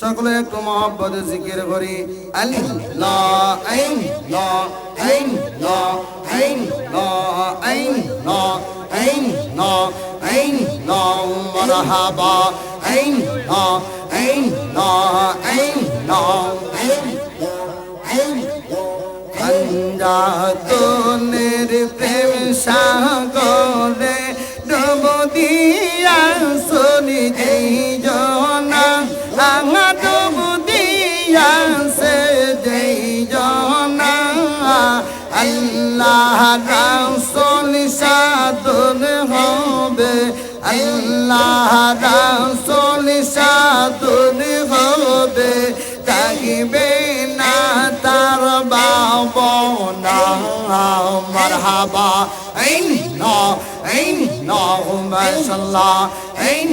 সকলে একটু মহব্বত জিকির করি আল্লাহ আইন ল আইন ল আইন ল আইন ল আইন ল আইন ল মারহাবা আইন ল আইন ল আইন ল আইন আইন অঞ্জাতনের প্রেম সাগরে ডুব দিয়া যেই আল্লাহ রাসূল সাধন হবে। আল্লাহ রাসূল সাধন হবে। তাগিবে না তার বাবনা। মারহাবা। আইন ন আইন ন মাশাল্লাহ আইন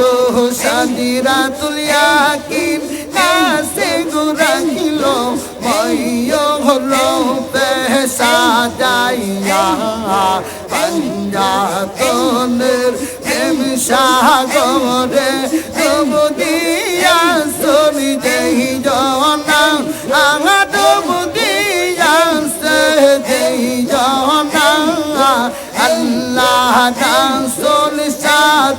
গোরাগিল সাজিরাতুল ইয়াকিন, কাছে গোরাগিল ময় হলো পেশা যাইয়া, পঞ্জাতনের প্রেম সাগরে ডুব দিয়া সরি যেই জনা আঙা ডুব দিয়া সে যেই জনা, আল্লাহ রাসূল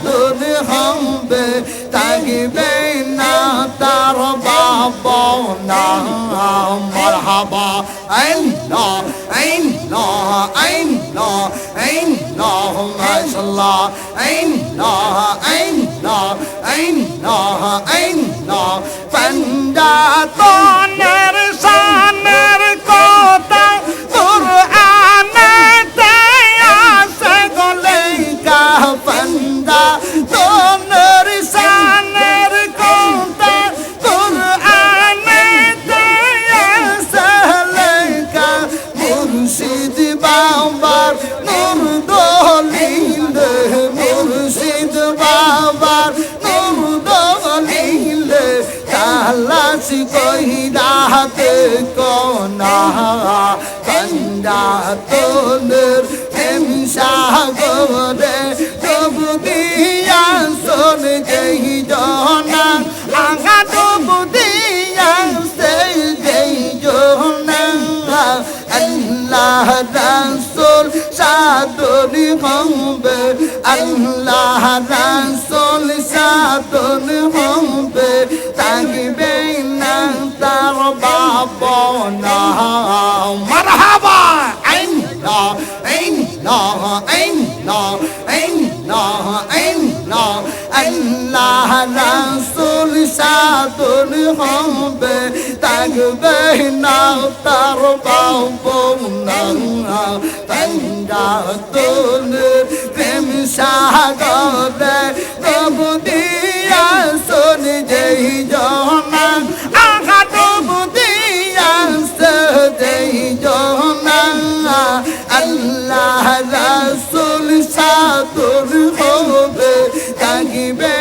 সাধুর হবে, তাগিবে না তার বাবনা মারহাবা আইন ন আইন ন আইন ন আইন ন মাশাল্লাহ আইন ন আইন ন আইন ন আইন ন পঞ্জাতনের শানের বাবার নূর দলিল মুর্শিদ বাবার নূর দলিল তালাশ কহিরাতে কোনা পঞ্জাতনের প্রেম সাগরে ডুব দিয়া শোন যেই জনা আঙা ডুব দিয়া সেই যেই জনা। আল্লাহ সাদরি হবে, আল্লাহ রাসূল সাদর হবে। তাগিবে না তার বাবনা মারহাবা আইন না আইন না আইন না আইন না আইন না আল্লাহ রাসূল সাদর হবে তাগবে না তার বাবনা পঞ্জাতন প্রেম সাগরে তবু দিয়া সোন যেই জনা আঘা তবু দিয়া যেই জনা আল্লাহ রাসুল সাদর হবে তাগিবে